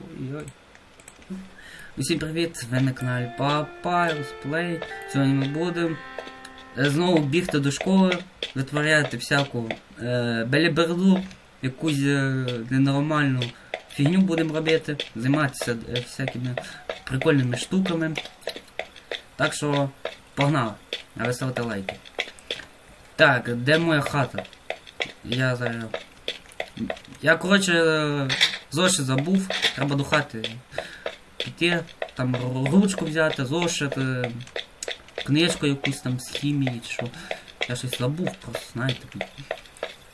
Ой-ой. Усім привіт! Ви на каналі Papyrus Play. Сьогодні ми будемо е, знову бігти до школи, витворяти всяку е, беліберду, якусь е, ненормальну фігню будемо робити, займатися е, всякими прикольними штуками. Так що погнали! А ви ставте лайки. Так, де моя хата? Я зараз. Я, коротше, е, зошит забув, треба до хати піти, там ручку взяти, зошит, е, книжку якусь там з хімії чи що. Я щось забув просто, знаєте.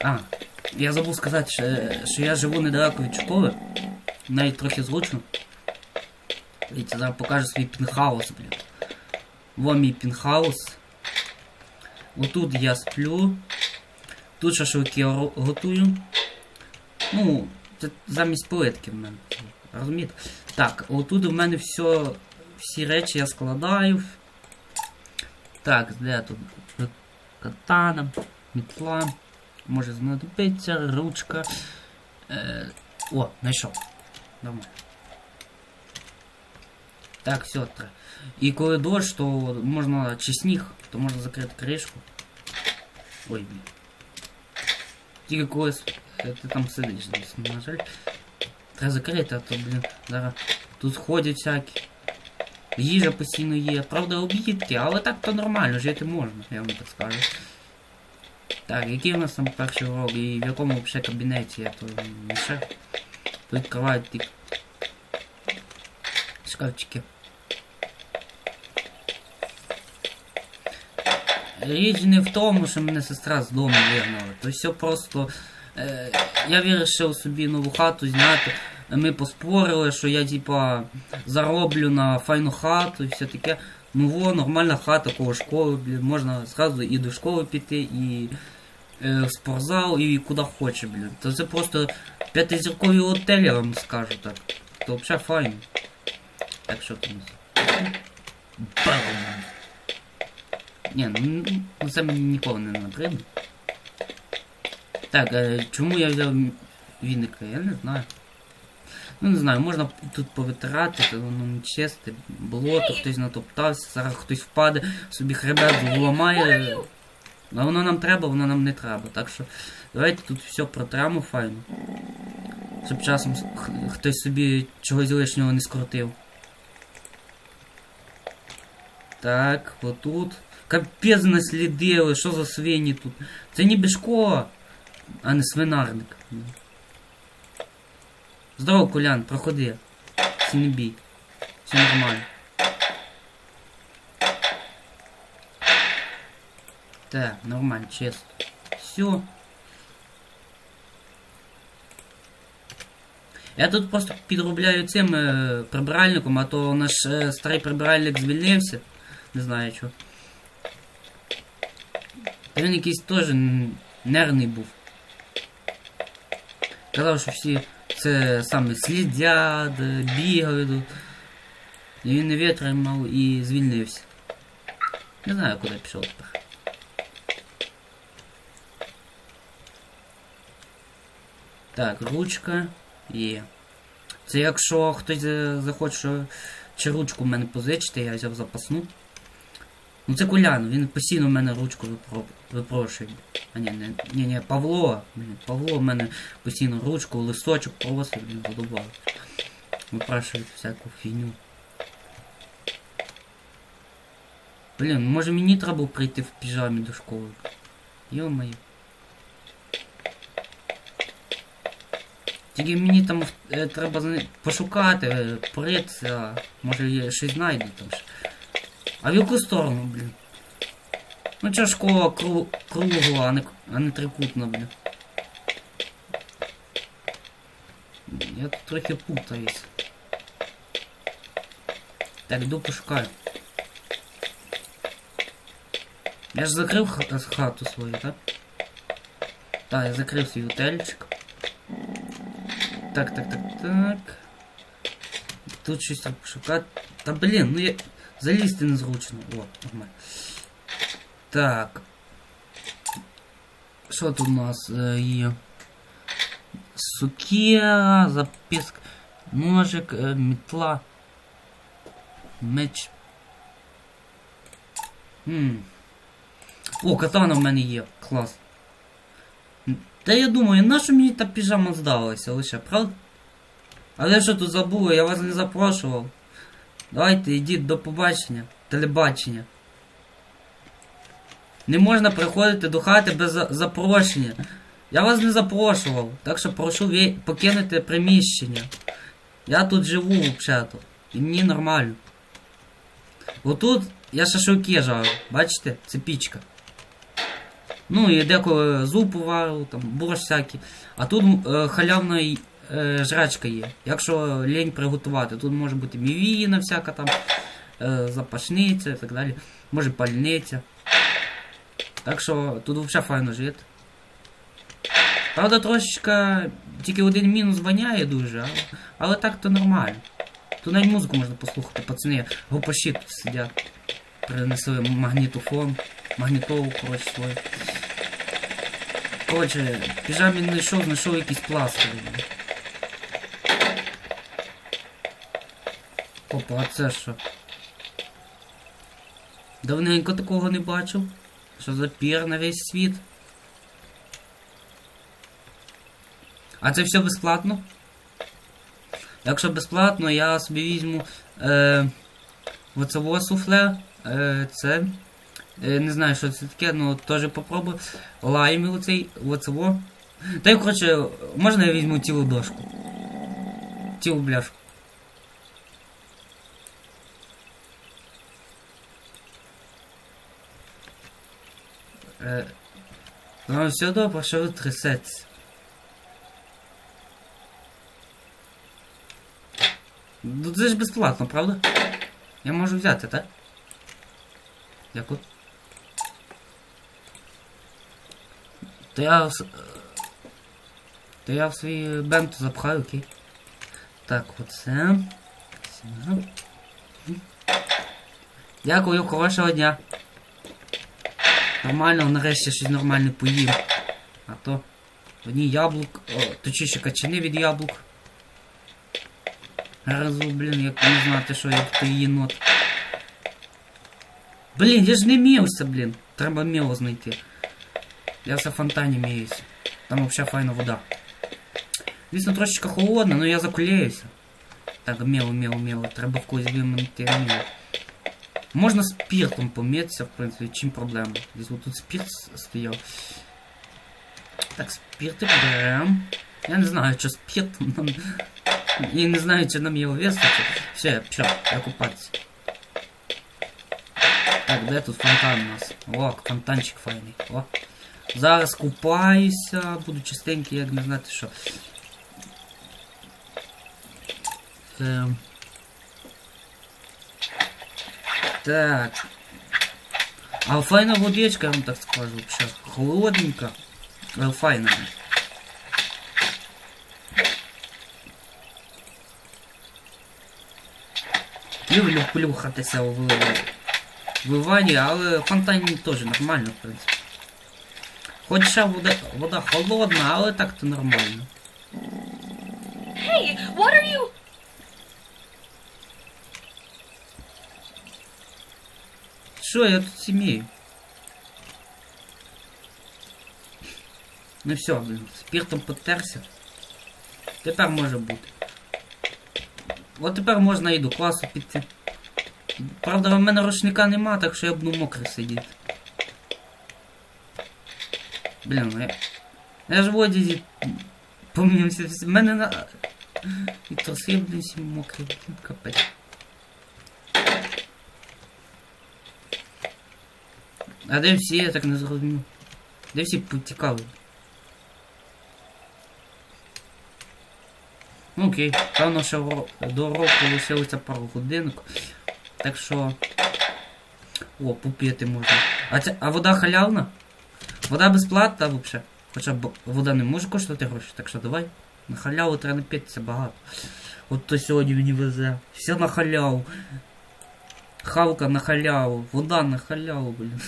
А, я забув сказати, що, що я живу недалеко від школи. Навіть трохи зручно. Дивіться, зараз покажу свій пінхаус, блін. Во мій пінхаус. Отут я сплю. Тут шашлики готую. Ну, це замість плитки в мене. Розумієте? Так, отут у мене все, всі речі я складаю. Так, де тут катана, мітла, може знадобиться, ручка. Е, о, знайшов. Нормально. Так, все. І коли дощ, то можна чи сніг, то можна закрити кришку. Ой, блін. Тільки коли е, ти там сидиш, десь, на жаль. Треба закрити, а то, блін, зараз тут ходять всякі. Їжа постійно є. Правда, об'їдки, але так то нормально, жити можна, я вам так скажу. Так, який у нас там перший урок і в якому взагалі кабінеті я то не ще. Відкривають ті шкафчики. Річ не в тому, що мене сестра з дому вигнала. То все просто. Е, я вирішив собі нову хату зняти. Ми поспорили, що я типа зароблю на файну хату і все таке. Ну во, нормальна хата коло школи, блін, можна зразу і до школи піти, і е, в спортзал, і куди хоче, блін. То це просто п'ятизіркові готелі, я вам скажу так. То взагалі файно. Так що там. Бам! Ні, ну це мені ніколи не набридно. Так, е, чому я взяв віника? Я не знаю. Ну не знаю, можна тут повитирати, це воно не чисте, болото, хтось натоптався, зараз хтось впаде, собі хребет зламає. А воно нам треба, воно нам не треба. Так що давайте тут все протремо файно. Щоб часом хтось собі чогось лишнього не скрутив. Так, отут. Капець наслідили, що за свині тут. Це ніби школа, а не свинарник. Здорово, Колян, проходи. Це не бій. Все нормально. Так, нормально, чесно. Все. Я тут просто підробляю цим е, прибиральником, а то наш е, старий прибиральник звільнився. Не знаю чого. Він якийсь теж нервний був. Казав, що всі це саме слідять, бігають. І він не витримав і звільнився. Не знаю, куди пішов тепер. Так, ручка є. Це якщо хтось е, захоче чи ручку в мене позичити, я взяв запасну. Ну це Колян, він постійно в мене ручку випро... випрошує. А ні, не, ні, ні, Павло. Павло в мене постійно ручку, листочок просить, блін, задобав. Випрашує всяку фігню. Блін, може мені треба прийти в піжамі до школи. Йо-моє. Тільки мені там е, треба пошукати, е, поритися, може я щось знайду там. А в яку сторону, блін? Ну чо школа кру... кругла, а не, а не трикутна, блін. Я тут трохи путаюсь. Так, йду пошукаю. Я ж закрив хату свою, так? Так, я закрив свій готельчик. Так, так, так, так. Тут щось пошукати. Та блін, ну я. Залізти незручно. О, нормально. Так. Що тут у нас е, є? Сукія, записка. Ножик, е, мітла. Меч. Хм. О, катана в мене є. Клас. Та я думаю, нащо мені та піжама здалася лише, правда? Але що тут забули, я вас не запрошував. Давайте, йдіть до побачення. Телебачення. Не можна приходити до хати без запрошення. Я вас не запрошував, так що прошу покинути приміщення. Я тут живу взагалі-то. І мені нормально. Отут я шашлики жарю, бачите? Це пічка. Ну і деколи зупу варю, там борщ всякий. А тут е, халявна е, жрачка є. Якщо лень приготувати, тут може бути мівіна всяка там, е, запашниця і так далі. Може пальниця. Так що тут взагалі файно жити. Правда, трошечка тільки один мінус воняє дуже, але, але так то нормально. Тут навіть музику можна послухати, пацани, гопаші тут сидять. Принесли магнітофон, магнітолу, коротше, свою. Коротше, піжамі знайшов, знайшов якийсь пластир. Опа, а це що? Давненько такого не бачив. Що за пір на весь світ? А це все безплатно? Якщо безплатно, я собі візьму е, оцево суфле. Е, це. Е, не знаю, що це таке, але теж попробую. Лайм оцей, оцево. Та й коротше, можна я візьму цілу дошку? Цілу бляшку. Е, ну, все добре, що ви трясеться. Ну це ж безплатно, правда? Я можу взяти, так? Дякую. То я в... с- То я в свій бенту запхаю, окей. Так, оце. Дякую, хорошого дня. Нормально, нарешті щось нормальне поїм. А то одні яблук, о, точніше качани від яблук. Разу, блін, як не знати, що як той єнот. Блін, я ж не мівся, блін. Треба міло знайти. Я все в фонтані міюся. Там взагалі файна вода. Звісно, трошечки холодно, але я закулеюся. Так, міло, міло, міло. Треба в когось вимінити міло. Можна спиртом помитися, в принципі, чим проблема. Десь вот тут спирт с- стояв. Так, спиртик берем. Я не знаю, що спиртом нам. Я не знаю, чи нам його вистачить. Все, пішов, я купатися. Так, де тут фонтан у нас? О, фонтанчик файний. О. Зараз купаюся, буду чистенький, як не знати що. Ем. Так. А файна водичка, я вам так скажу, вообще. Холодненька. Але файна. Люблю плюхатися в, в ванні, але в фонтані теж нормально, в принципі. Хоча вода, вода холодна, але так-то нормально. Hey, what are you? Що я тут сім'єю? Ну все, блін, спіртом потерся. Тепер може бути. От тепер можна і до класу. Правда, в мене рушника нема, так що я буду мокрий сидіти. Блін, ну я. Я ж в одязі помнився. В мене на. І троси, блін, всі мокрі, капець. А де всі, я так не зрозумів. Де всі потікали? Ну окей, певно, що до року лишилося пару годинок. Так що. О, попити можна. А це. А вода халявна? Вода безплатна взагалі. Хоча б вода не може коштувати гроші, так що давай. На халяву треба напитися багато. От то сьогодні мені везе. Все на халяву. Хавка на халяву, вода на халяву, блін.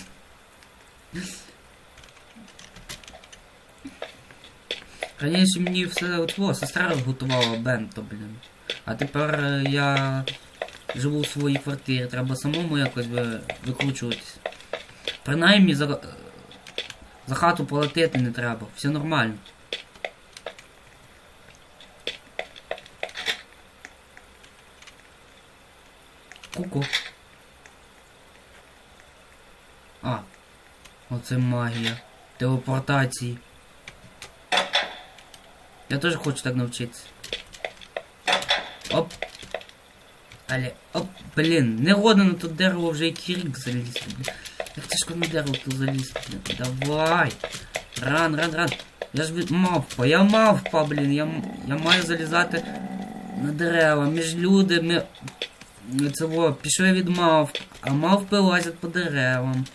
Раніше мені все от во, сестра готувала бенто, блін. А тепер е, я живу в своїй квартирі, треба самому якось викручуватись. Принаймні за, за хату платити не треба, все нормально. Ку-ку. А, оце магія. Телепортації. Я теж хочу так навчитися. Оп. Але, оп, блін, не годно на тут дерево вже який рік залізти, блін. Як тяжко на дерево тут залізти, блін. Давай. Ран, ран, ран. Я ж від- мавпа, я мавпа, блін. Я, я маю залізати на дерева. Між люди, ми... Це во, пішли від мавп, а мавпи лазять по деревам.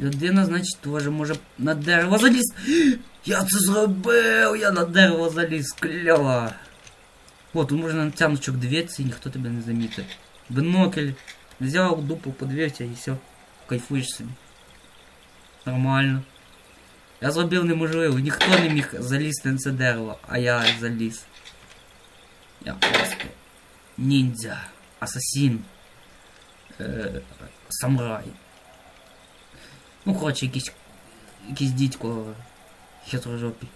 Людина, значить, теж може на дерево заліз. Я це зробив! Я на дерево заліз, кльово. О, тут можна на тянучок дивитися і ніхто тебе не замітить. Бинокль. Взяв дупу, подивився і все. Кайфуєш собі. Нормально. Я зробив неможливо, ніхто не міг залізти на це дерево, а я заліз. Я просто ніндзя, асасін, е, самурай. Ну, коротше, якийсь, якийсь дідько хитрожопий.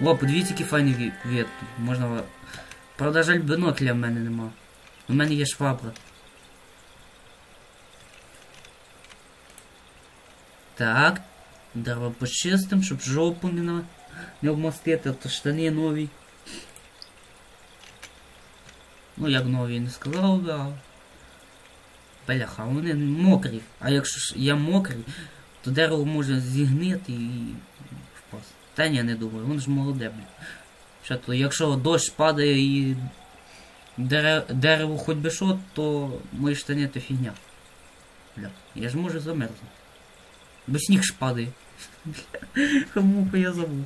О, подивіться, який файний вид. Можна. Правда, жаль, бинокля в мене нема. У мене є швабра. Так. Дерево почистим, щоб жопу не, на... не обмастити, то штани нові. Ну, як нові не сказав, да. Бляха, вони мокрі. А якщо ж я мокрий, то дерево може зігнити і впасти. Та ні, не думаю, воно ж молоде, блін. Що то, якщо дощ падає і дере... дерево хоч би що, то мої штани то фігня. Бля, я ж можу замерзнути. Бо сніг ж падає. Кому я забув.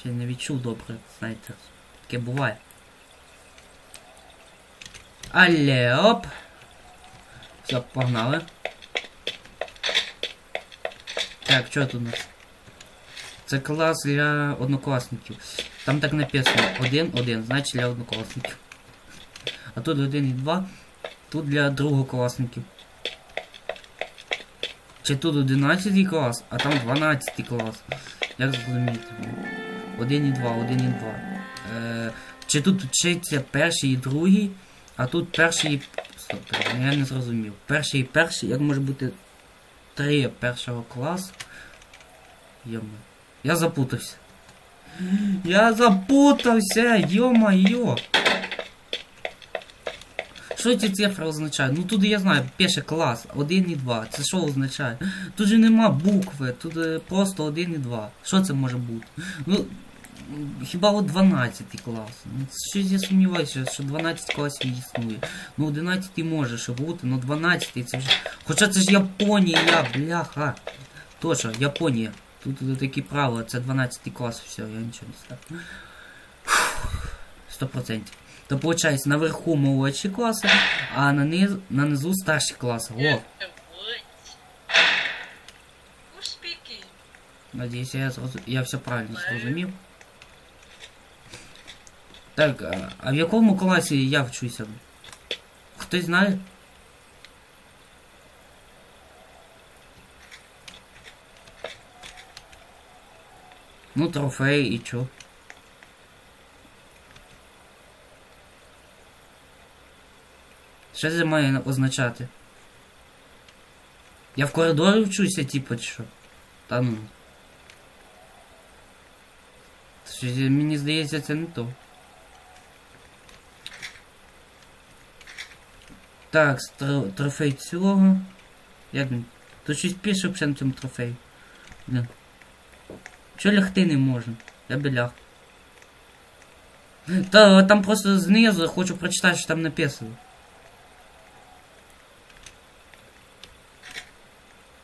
Ще не відчув добре, знаєте. Таке буває. Але оп. Все, погнали. Так, що тут у нас? Це клас для однокласників. Там так написано 1-1, значить для однокласників. А тут 1 і 2, тут для другокласників. Чи тут 11 клас, а там 12 клас. Як зрозуміти? 1 і 2, 1 і 2. Е, чи тут вчиться перший і другий, а тут перший і. Стоп, я не зрозумів. Перший і перший, як може бути три першого класу? Йома. Я запутався. Я запутався, йо-моє. Що ці цифри означають? Ну тут я знаю, перший клас, 1 і 2. Це що означає? Тут же нема букви, тут е, просто 1 і 2. Що це може бути? Ну, хіба от 12 клас. Ну, Щось я сумніваюся, що 12 класів існує. Ну 11 може ще бути, ну 12 це вже. Хоча це ж Японія, бляха. Точно, Японія. Тут е, такі правила, це 12 клас, все, я нічого не. Сто процентів. То виходить, наверху молодші класи, а на, низ, на низу старші класи. О? Надіюсь, я, я все правильно зрозумів. Так, а, в якому класі я вчуся? Хтось знає? Ну, трофей і чо? Що це має означати? Я в коридорі вчуся, типу, чи що? Та ну. Мені здається, це не то. Так, трофей цього. Як він? Тут щось пише взагалі на цьому трофеї. Блін. Чого лягти не можна? Я би ляг. Та там просто знизу хочу прочитати, що там написано.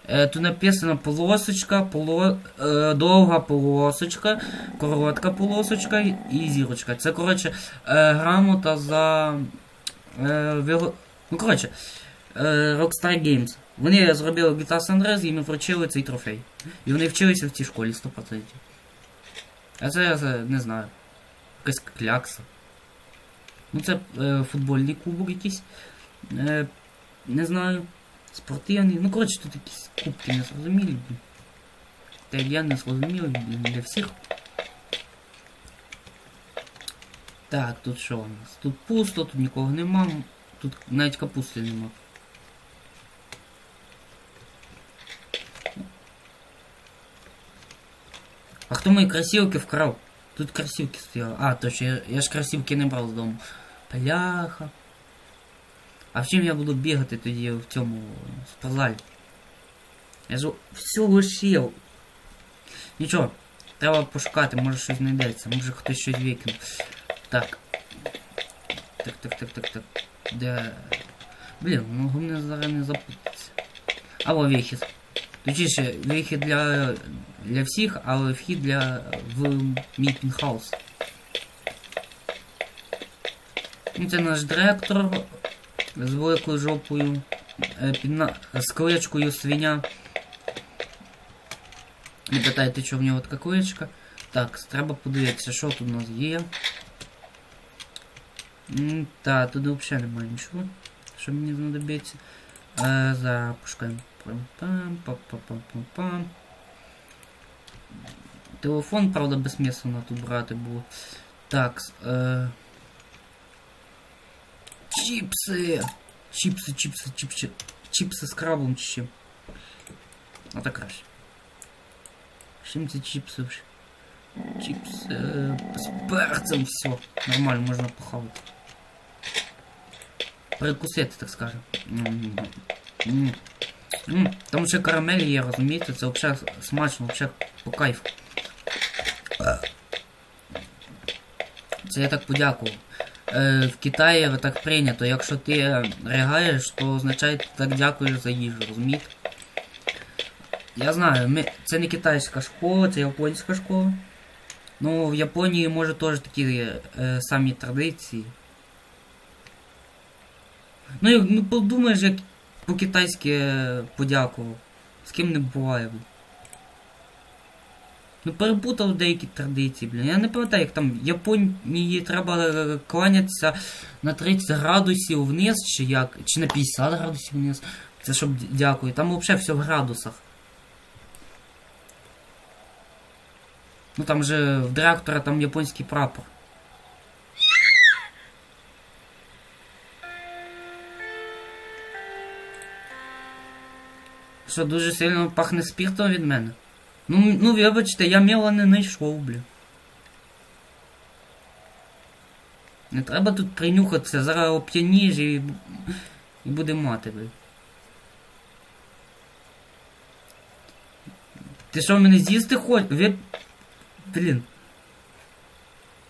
Е, Тут написано полосочка, поло... е, довга полосочка, коротка полосочка і зірочка. Це, коротше, е, грамота за. Е, Ну, коротше, е, Rockstar Games. Вони зробили GTA San Andreas і їм вручили цей трофей. І вони вчилися в цій школі 100%. А це я не знаю. якась клякса. Ну це е, футбольний кубок якийсь. Е, не знаю. Спортивний. Ну, коротше, тут якісь кубки незрозумілі. блін. Та я не зрозумілий для всіх. Так, тут що у нас? Тут пусто, тут нікого нема. Тут навіть капусти нема. А хто мої кросівки вкрав? Тут кросівки стояли. А, точно, я, я ж кросівки не брав з дому. Пляха. А в чим я буду бігати тоді в цьому спортзалі? Я ж все лишив. Нічого, треба пошукати, може щось знайдеться, може хтось щось викинув. Так. Так, так, так, так, так. Де. Блін, ну головне зараз не запутатися. Або вихід. Точніше, вихід для, для всіх, але вхід для в мітінг хаус. Ну, Це наш директор з великою жопою, е, під на... з кличкою свиня. Не питайте, що в нього така кличка. Так, треба подивитися, що тут у нас є. М, Та, тут взагалі немає нічого, що мені знадобиться. Е, запускаємо. Пам-пам, па-па-пам-пам-пам. Телефон, правда, безсмислено тут брати було. Так, с- е... Чіпси! Чіпси, чіпси, чіпси. Чіпси з крабом чи чим. А так краще. З Чим ці чіпси вже? Чіпси е, з перцем все. Нормально, можна похавати. Перекусити, так скажем. М, м, м. Там ще карамель є, розумієте, це взагалі смачно, взагалі по кайфу. Це я так подякував. Е, в Китаї так прийнято, якщо ти ригаєш, то означає ти так дякуєш за їжу, розумієте? Я знаю, ми... це не китайська школа, це японська школа. Ну, в Японії може теж такі е, самі традиції. Ну, як- ну подумаєш, як по-китайськи е, подякував. З ким не буває, блін. Ну перепутав деякі традиції, блін. Я не пам'ятаю, як там в Японії треба е, кланятися на 30 градусів вниз, чи як, чи на 50 градусів вниз. Це щоб дякую. Там взагалі все в градусах. Ну там же в директора там японський прапор. Що дуже сильно пахне спіртом від мене? Ну, ну вибачте, я мила не знайшов, блін. Не треба тут принюхатися, зараз оп'яніш і, і буде мати, блін. Ти що мене з'їсти хочеш? Ви... Блін.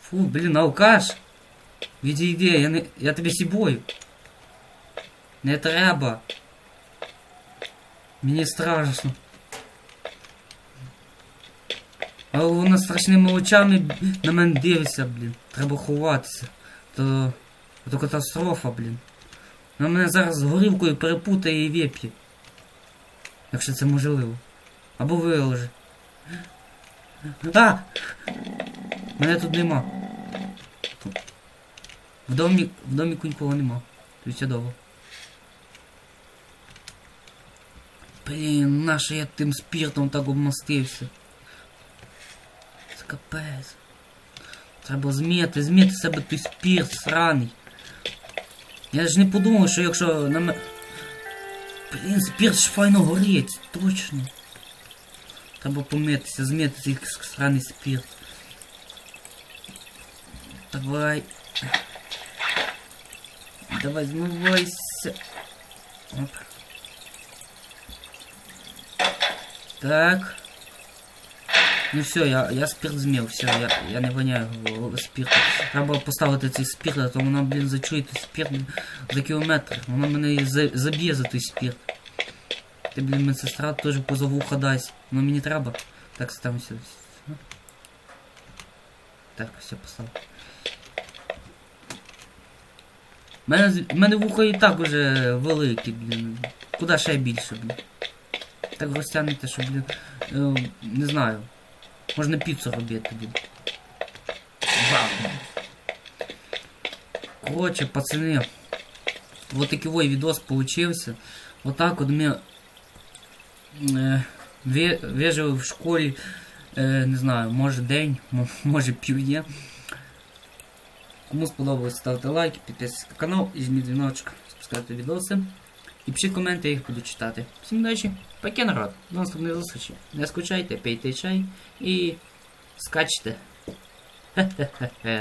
Фу, блін, алкаш. Відійди, я не. Я тебе сібою. Не треба. Мені страшно. А вона страшними очами на мене дивиться, блін. Треба ховатися. То. То катастрофа, блін. Вона мене зараз з горілкою перепутає і вип'є. Якщо це можливо. Або виложе. А! Мене тут нема. В домі, в домі нікого нема. Тут все добре. Блін, наше я тим спіртом так обмастився. Це капець. Треба зміти, зміти з себе той спірт сраний. Я ж не подумав, що якщо на мене... Блін, спірт ж файно горить, точно. Треба помитися, зміти цей сраний спірт. Давай. Давай, змивайся. Оп. Так. Ну все, я, я спирт змів, все, я, я не воняю спирт. Треба поставити цей спирт, а то вона, блін, зачує той спирт за кілометр. Вона мене за- заб'є за той спирт. Ти, блін, медсестра теж поза вуха дасть. Ну мені треба. Так, ставимося. Так, все, поставив. Мене, з- мене вуха і так уже великі, блін. Куда ще більше, блін. Так розтягнете, що, блін. е, не знаю. Можна піцу робити, блін. Бам. Короче, пацаны, вот такой видос получился. Вот так вот ми е, ве- вижили в школі, е, не знаю, може день, мо- може півдня. Кому сподобалось, ставте лайки, підписуйтесь на канал, жміть дзвіночок, спускайте відоси. І пишіть коменти, я їх буду читати. Всім удачі, паке народ, до наступної зустрічі. Не скучайте, пийте чай і скачте. Хе-хе-хе.